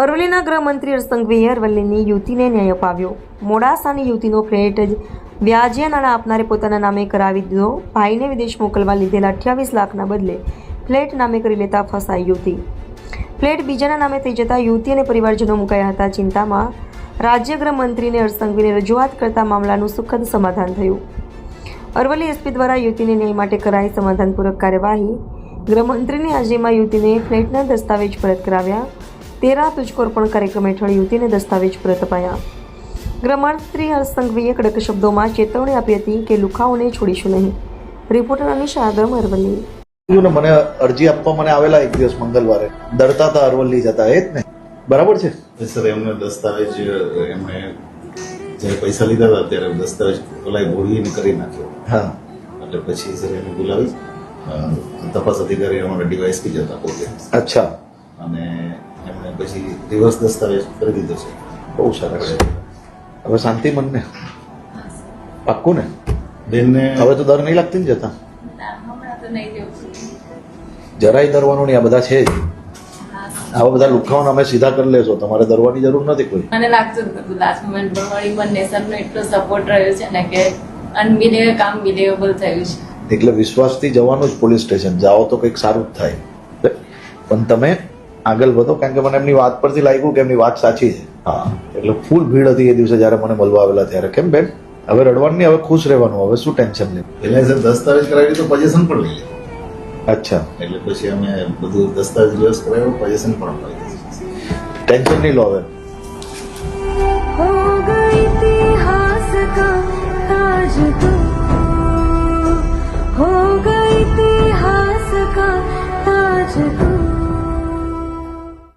અરવલ્લીના ગૃહમંત્રી હર્ષસંઘવીએ અરવલ્લીની યુવતીને ન્યાય અપાવ્યો. મોડાસાની યુવતીનો ફ્લેટ જ વ્યાજે નાણાં આપનારે પોતાના નામે કરાવી દીધો. ભાઈને વિદેશ મોકલવા લીધેલા અઠ્યાવીસ લાખના બદલે ફ્લેટ નામે કરી લેતા ફસાઈ યુવતી. ફ્લેટ બીજાના નામે થઈ જતા યુવતી અને પરિવારજનો મુકાયા હતા. ચિંતામાં રાજ્ય ગૃહમંત્રીને હર્ષસંઘવીને રજૂઆત કરતા મામલાનું સુખદ સમાધાન થયું. અરવલ્લી એસપી દ્વારા યુવતીને ન્યાય માટે કરાઈ સમાધાનપૂર્વક કાર્યવાહી. ગૃહમંત્રીની હાજરીમાં યુવતીને ફ્લેટના દસ્તાવેજ પરત કરાવ્યા. તેરા તુજકોર્પણ કાર્યક્રમ હેઠળ યુવતીને દસ્તાવેજ પરત અપાયા. ગૃહમંત્રી હરસંઘવીએ સંઘવીએ કડક શબ્દોમાં ચેતવણી આપી હતી કે લુખાઓને છોડીશું નહીં. રિપોર્ટર અનિશા આદમ અરવલ્લી. મને અરજી આપવા મને આવેલા એક દિવસ મંગળવારે. ડરતા હતા અરવલ્લી જતા એ જ ને? બરાબર છે? સર એમને દસ્તાવેજ એમણે જ્યારે પૈસા લીધા હતા ત્યારે દસ્તાવેજ ઓલાય બોલીને કરી નાખ્યો. હા. એટલે પછી સર એને બોલાવી. તપાસ અધિકારી અમારા ડીવાયસપી જ હતા પોતે. અચ્છા. અને પછી રિવર્સ દસ્તાવેજ કરી દીધો છે. બહુ સરસ હવે શાંતિ મનને પાક્કું ને? બેનને હવે તો દર નહીં લાગતી ને જતા? ના હમણાં તો નહીં દેવું જરાય દરવાનું નહીં આ બધા છે જ. આવા બધા લુખાઓને અમે સીધા કરી લેશો તમારે દરવાની જરૂર નથી કોઈ. મને લાગતું હતું લાસ્ટ મોમેન્ટ પર વળી મને સરનો એટલો સપોર્ટ રહ્યો છે ને કે અનબિલેવ કામ બિલેવેબલ થયું છે. એટલે વિશ્વાસથી જવાનું જ પોલીસ સ્ટેશન જાઓ તો કંઈક સારું જ થાય. પણ તમે આગળ વધો કારણ કે મને એમની વાત પરથી લાગ્યું કે એમની વાત સાચી છે હા એટલે ફૂલ ભીડ હતી એ દિવસે જ્યારે મને મળવા આવેલા ત્યારે કેમ બેન હવે રડવાનું નહીં હવે ખુશ રહેવાનું હવે શું ટેન્શન લે એને સર દસ્તાવેજ કરાવી તો પોઝિશન પણ લઈ લીધું અચ્છા એટલે પછી અમે બધું દસ્તાવેજ રિવર્સ કરાવ્યો પોઝિશન પણ અપાવી દીધી ટેન્શન નહીં લો હવે हो गई इतिहास का ताज तू हो गई इतिहास का ताज तू